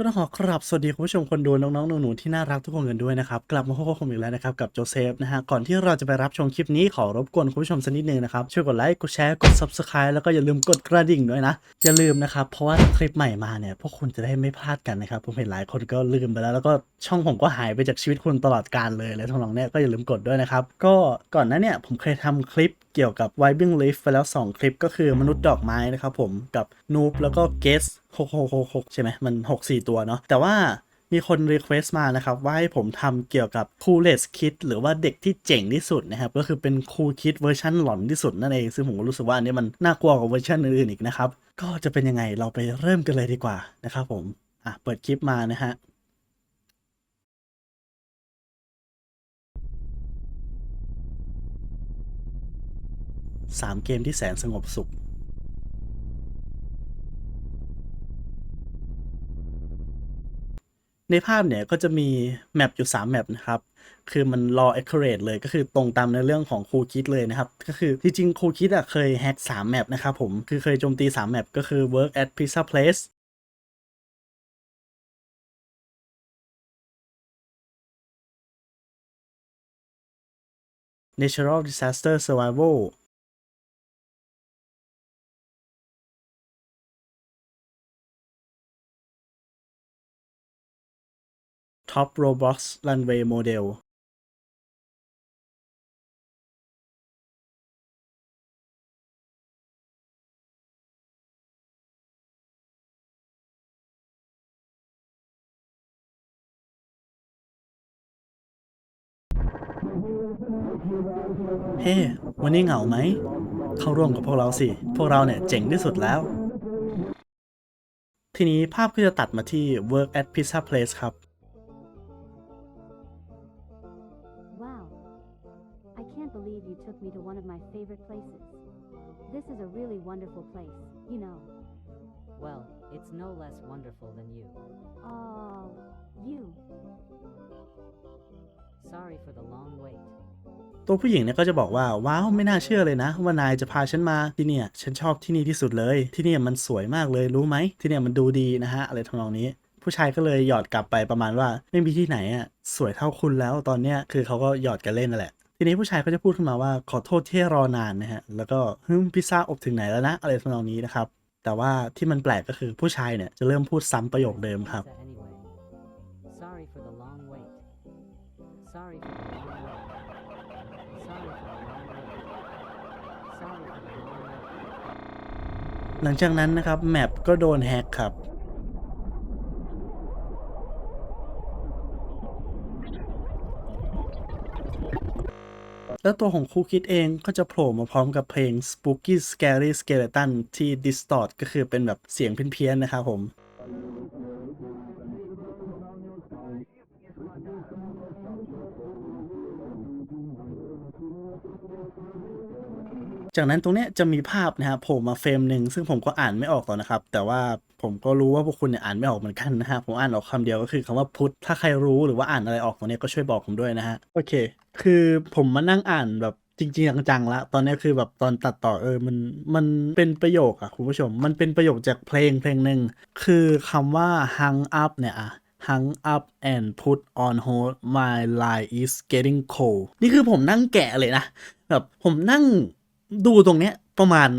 ก็ต้องขอกราบสวัสดีคุณผู้ชมคนดูน้องๆหนูๆที่น่ารักทุกคนกันด้วยนะครับ กลับมาพบกับผมอีกแล้วนะครับ กับโจเซฟนะฮะ ก่อนที่เราจะไปรับชมคลิปนี้ขอรบกวนคุณผู้ชมสักนิดนึงนะครับ ช่วยกดไลค์ กดแชร์ กด Subscribe แล้วก็อย่าลืมกดกระดิ่งด้วยนะ อย่าลืมนะครับ เพราะว่าคลิปใหม่มาเนี่ย พวกคุณจะได้ไม่พลาดกันนะครับ ผมเห็นหลายคนก็ลืมไปแล้ว แล้วก็ช่องผมก็หายไปจากชีวิตคุณตลอดกาลเลย แล้วทั้งน้องเนี่ยก็อย่าลืมกดด้วยนะครับก็ก่อนหน้าเนี่ยผมเคยทำคลิปเกี่ยวกับ Vibing Leaf ไปแล้ว 2 คลิปก็คือมนุษย์ดอกไม้นะครับผมกับนูบแล้วก็เกส6666 ใช่ไหมมัน 6 4 ตัวเนาะแต่ว่ามีคนรีเควสต์มานะครับ ว่าให้ผมทำเกี่ยวกับ Coolest Kid หรือว่าเด็กที่เจ๋งที่สุดนะครับ ก็คือเป็น Cool Kid เวอร์ชันหลอนที่สุดนั่นเอง ซึ่งผมก็รู้สึกว่าอันนี้มันน่ากลัวกว่าเวอร์ชันอื่นๆอีกนะครับ ก็จะเป็นยังไงเราไปเริ่มกันเลยดีกว่านะครับผมอะเปิดคลิปมานะฮะ สามเกมที่แสนสงบสุข ในภาพเนี่ยก็จะมีแมปอยู่ 3 แมปนะครับ คือมัน raw accurate เลยก็คือตรงตามในเรื่องของครูคิดเลยนะครับ ก็คือจริงๆครูคิดอะเคยแฮก3แมปนะครับผม คือเคยโจมตี 3 แมปก็คือ work at pizza place natural disaster survival Top Roblox Runway Model เฮ้วันนี้เหงาไหม เข้าร่วมกับพวกเราสิ พวกเราเนี่ยเจ๋งที่สุดแล้ว ทีนี้ภาพก็จะตัดมาที่ Work at Pizza Place ครับ took me to one of my favorite places. This is a really wonderful place, you know. Well, it's no less wonderful than you. Oh, you. Sorry for the long wait. ตัวผู้หญิงเนี่ยก็จะบอกว่าว้าวไม่น่าเชื่อเลยนะ ว่านายจะพาฉันมาที่เนี่ยฉันชอบที่นี่ที่สุดเลย ที่เนี่ยมันสวยมากเลยรู้ไหม ที่เนี่ยมันดูดีนะฮะอะไรทำนองนี้ ผู้ชายก็เลยหยอดกลับไปประมาณว่า ไม่มีที่ไหนอะสวยเท่าคุณแล้วตอนเนี้ยคือเขาก็หยอดกันเล่นนั่นแหละ ทีนี้ผู้ชายก็จะพูดขึ้นมาว่าขอโทษที่ให้รอนานนะฮะ แล้วก็ฮึมพิซซ่าอบถึงไหนแล้วนะ อะไรทำนองนี้นะครับ แต่ว่าที่มันแปลกก็คือผู้ชายเนี่ยจะเริ่มพูดซ้ำประโยคเดิมครับ Pizza anyway. Sorry for the long wait. Sorry for the long wait. Sorry for the long wait. Sorry for the long wait. หลังจากนั้นนะครับ แมปก็โดนแฮกครับ แล้วตัวของครูคิดเองก็จะโผล่มาพร้อมกับเพลง Spooky Scary Skeleton ที่ distort ก็คือเป็นแบบเสียงเพี้ยนๆนะครับผมจากนั้นตรงเนี้ยจะมีภาพนะฮะโผล่มาเฟรมหนึ่งซึ่งผมก็อ่านไม่ออกต่อกนะครับ แต่ว่า ผมก็รู้ว่าพวกคุณเนี่ยอ่านไม่ออกเหมือนกันนะฮะ ผมอ่านออกคำเดียวก็คือคำว่าพุทธ ถ้าใครรู้หรือว่าอ่านอะไรออกตรงนี้ก็ช่วยบอกผมด้วยนะฮะ โอเค คือผมมานั่งอ่านแบบจริงๆจังๆละตอนนี้คือแบบตอนตัดต่อเออมันมันเป็นประโยคอะคุณผู้ชม มันเป็นประโยคจากเพลงเพลงหนึ่งคือคำว่า hung up เนี่ยอะ hung up and put on hold my line is getting cold นี่คือผมนั่งแกะเลยนะ แบบผมนั่งดูตรงเนี้ยประมาณ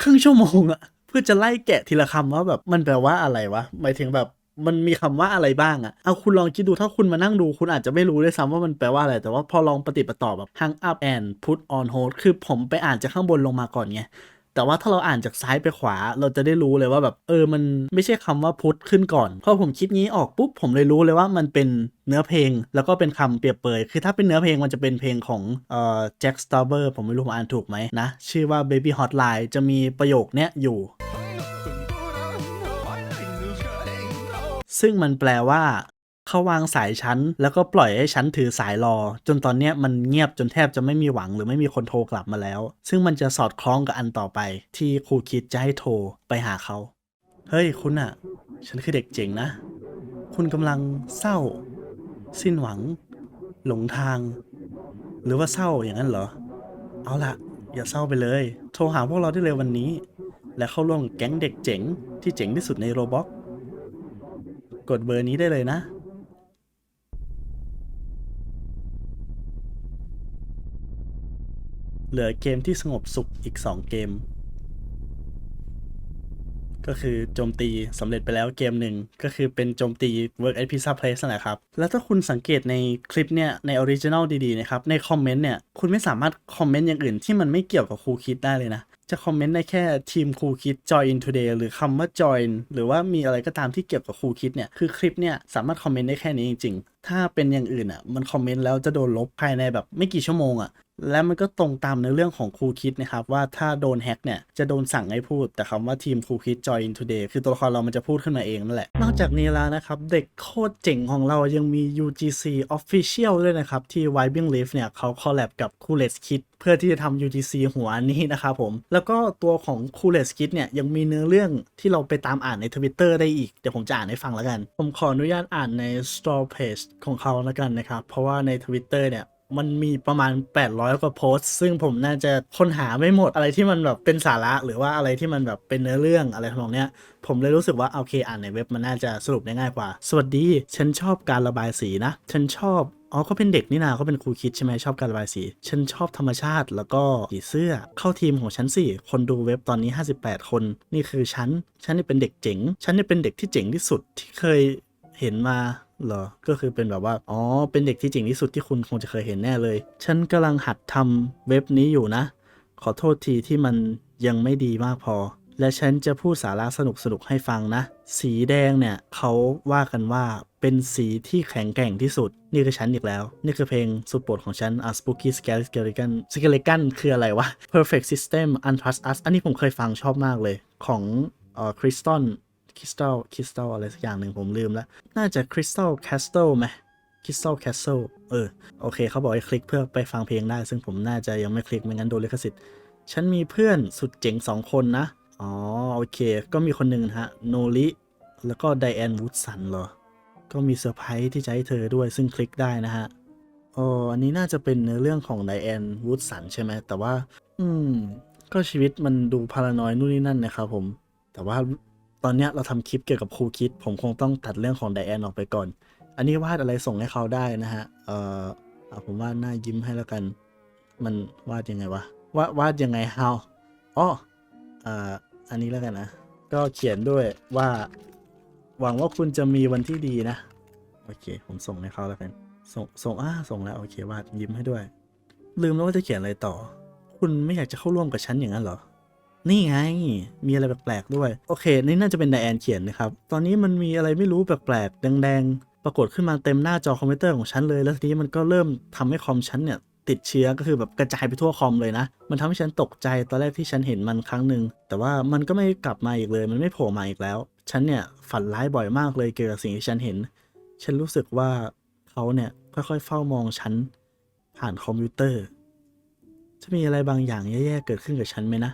ครึ่งชั่วโมงอะ พื่อจะไล่แกะทีละคำว่าแบบมันแปลว่าอะไรวะหมายถึงแบบมันมีคำว่าอะไรบ้างอะเอาคุณลองคิดดูถ้าคุณมานั่งดูคุณอาจจะไม่รู้ด้วยซ้ำว่ามันแปลว่าอะไร แต่ว่าพอลองปฏิบัติต่อแบบ hang up and put on hold คือผมไปอ่านจากข้างบนลงมาก่อนไง แต่ว่าถ้าเราอ่านจากซ้ายไปขวา เราจะได้รู้เลยว่าแบบเออมันไม่ใช่คำว่าพุทธขึ้นก่อนพอผมคิดงี้ออกปุ๊บผมเลยรู้เลยว่ามันเป็นเนื้อเพลงแล้วก็เป็นคำเปรียบเปย คือถ้าเป็นเนื้อเพลงมันจะเป็นเพลงของเอ่อแจ็คสตาร์เบอร์ผมไม่รู้ผมอ่านถูกไหมนะ ชื่อว่า Baby Hotline จะมีประโยคเนี้ยอยู่ ซึ่งมันแปลว่า เขาวางสายฉันแล้วก็ปล่อยให้ฉันถือสายรอ จนตอนเนี้ยมันเงียบจนแทบจะไม่มีหวังหรือไม่มีคนโทรกลับมาแล้ว ซึ่งมันจะสอดคล้องกับอันต่อไป ที่ครูคิดจะให้โทรไปหาเขา เฮ้ยคุณอะฉันคือเด็กเจ๋งนะ คุณกำลังเศร้า สิ้นหวัง หลงทาง หรือว่าเศร้าอย่างนั้นเหรอ เอาล่ะอย่าเศร้าไปเลย โทรหาพวกเราได้เลยวันนี้ และเข้าร่วมแก๊งเด็กเจ๋งที่เจ๋งที่สุดในโรบ็อกกดเบอร์นี้ได้เลยนะ เหลือเกมที่สงบสุขอีก 2 เกม ก็คือโจมตีสำเร็จไปแล้วเกมหนึ่ง ก็คือเป็นโจมตี Work at Pizza Place นั่นแหละครับ แล้วถ้าคุณสังเกตในคลิปเนี่ย ในออริจิน l ลดีๆนะครับ ในคอมเมนต์เนี่ย คุณไม่สามารถคอมเมนต์อย่างอื่นที่มันไม่เกี่ยวกับครูคิดได้เลยนะจะคอมเมนต์ได้แค่ทีมครูคิด join today หรือคำว่า join หรือว่ามีอะไรก็ตามที่เกี่ยวกับครูคิดเนี่ย คือคลิปเนี่ยสามารถคอมเมนต์ได้แค่นี้จริง ๆ ถ้าเป็นอย่างอื่นอะ มันคอมเมนต์แล้วจะโดนลบภายในแบบไม่กี่ชั่วโมงอะ และมันก็ตรงตามในเรื่องของครูคิดนะครับว่าถ้าโดนแฮ็กเนี่ยจะโดนสั่งให้พูด แต่คำว่าทีมครูคิด join today คือตัวละครเรามันจะพูดขึ้นมาเองนั่นแหละ นอกจากนี้แล้วนะครับ เด็กโคตรเจ๋งของเรายังมี UGC Official ด้วยนะครับ ที่ Vibing Leaf เนี่ยเขาคอลแลบกับ Coolest Kid เพื่อที่จะทำ UGC หัวนี้นะครับผม แล้วก็ตัวของ Coolest Kid เนี่ยยังมีเนื้อเรื่องที่เราไปตามอ่านใน Twitter ได้อีก เดี๋ยวผมจะอ่านให้ฟังแล้วกัน ผมขออนุญาตอ่านใน Store Page ของเขาแล้วกันนะครับเพราะว่าใน Twitter เนี่ย มันมีประมาณ 800 กว่าโพสต์ ซึ่งผมน่าจะค้นหาไม่หมดอะไรที่มันแบบเป็นสาระหรือว่าอะไรที่มันแบบเป็นเนื้อเรื่องอะไรทำนองเนี้ย ผมเลยรู้สึกว่าโอเคอ่านในเว็บมันน่าจะสรุปได้ง่ายกว่า สวัสดี ฉันชอบการระบายสีนะ ฉันชอบอ๋อเขาเป็นเด็กนี่นาเขาเป็นครูคิดใช่ไหมชอบการระบายสี ฉันชอบธรรมชาติแล้วก็สีเสื้อ เข้าทีมของฉันสิคนดูเว็บตอนนี้ 58 คน นี่คือฉัน ฉันนี่เป็นเด็กเจ๋ง ฉันนี่เป็นเด็กที่เจ๋งที่สุดที่เคยเห็นมา เหรอ ก็คือเป็นแบบว่า อ๋อ เป็นเด็กที่เจ๋งที่สุดที่คุณคงจะเคยเห็นแน่เลย ฉันกำลังหัดทำเว็บนี้อยู่นะ ขอโทษทีที่มันยังไม่ดีมากพอ และฉันจะพูดสาระสนุกๆให้ฟังนะ สีแดงเนี่ยเขาว่ากันว่าเป็นสีที่แข็งแกร่งที่สุด นี่คือฉันอีกแล้ว นี่คือเพลงสุดโปรดของฉัน A Spooky Scary Skeleton Skeleton คืออะไรวะ Perfect System Untrust Us อันนี้ผมเคยฟังชอบมากเลยของ เอ่อ Crystal Crystal Crystal อะไรสักอย่างหนึ่งผมลืมแล้ว น่าจะ Crystal Castle ไหม Crystal Castle เออ โอเค เขาบอกให้คลิกเพื่อไปฟังเพลงได้ ซึ่งผมน่าจะยังไม่คลิกไม่งั้นโดนลิขสิทธิ์ ฉันมีเพื่อนสุดเจ๋งสองคนนะ อ๋อ โอเค ก็มีคนหนึ่งนะฮะ โนริแล้วก็ไดแอนวูดสันเหรอ ก็มีเซอร์ไพรส์ที่จะให้เธอด้วยซึ่งคลิกได้นะฮะอ๋ออันนี้น่าจะเป็นเนื้อเรื่องของไดแอนวูดสันใช่ไหมแต่ว่า อืม ก็ชีวิตมันดูพารานอยนู่นนี่นั่นนะครับผม แต่ว่า ตอนเนี้ยเราทำคลิปเกี่ยวกับครูคิด ผมคงต้องตัดเรื่องของไดแอนออกไปก่อน อันนี้วาดอะไรส่งให้เขาได้นะฮะ เอ่อเอาผมวาดหน้ายิ้มให้แล้วกัน มันวาดยังไงวะ วาดวาดยังไง how อ๋อเอ่ออันนี้แล้วกันนะ ก็เขียนด้วยว่า หวังว่าคุณจะมีวันที่ดีนะ โอเค ผมส่งให้เขาแล้วกัน ส่ง ส่งอ่าส่งแล้ว โอเควาดยิ้มให้ด้วย ลืมแล้วว่าจะเขียนอะไรต่อ คุณไม่อยากจะเข้าร่วมกับฉันอย่างนั้นเหรอ นี่ไง มีอะไรแปลกๆด้วย โอเค นี่น่าจะเป็นไดแอนเขียนนะครับ ตอนนี้มันมีอะไรไม่รู้แปลกๆ แดงๆ ปรากฏขึ้นมาเต็มหน้าจอคอมพิวเตอร์ของฉันเลย แล้วทีนี้มันก็เริ่มทำให้คอมฉันเนี่ยติดเชื้อก็คือแบบกระจายไปทั่วคอมเลยนะ มันทำให้ฉันตกใจตอนแรกที่ฉันเห็นมันครั้งหนึ่ง แต่ว่ามันก็ไม่กลับมาอีกเลย มันไม่โผล่มาอีกแล้ว ฉันเนี่ยฝันร้ายบ่อยมากเลยเกี่ยวกับสิ่งที่ฉันเห็น ฉันรู้สึกว่าเขาเนี่ยค่อยๆ เฝ้ามองฉันผ่านคอมพิวเตอร์ จะมีอะไรบางอย่างแย่ๆ เกิดขึ้นกับฉันไหมนะ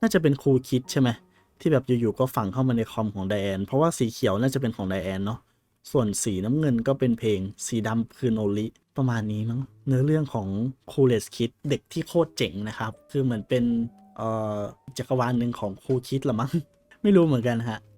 น่าจะเป็นครูคิดใช่ไหมที่แบบอยู่ๆก็ฝังเข้ามาในคอมของไดแอนเพราะว่าสีเขียวน่าจะเป็นของไดแอนเนาะส่วนสีน้ำเงินก็เป็นเพลงสีดำคือโนริประมาณนี้มั้งเนื้อเรื่องของครูเลสคิดเด็กที่โคตรเจ๋งนะครับ คือเหมือนเป็นจักรวาลหนึ่งของครูคิดละมั้งไม่รู้เหมือนกันฮะ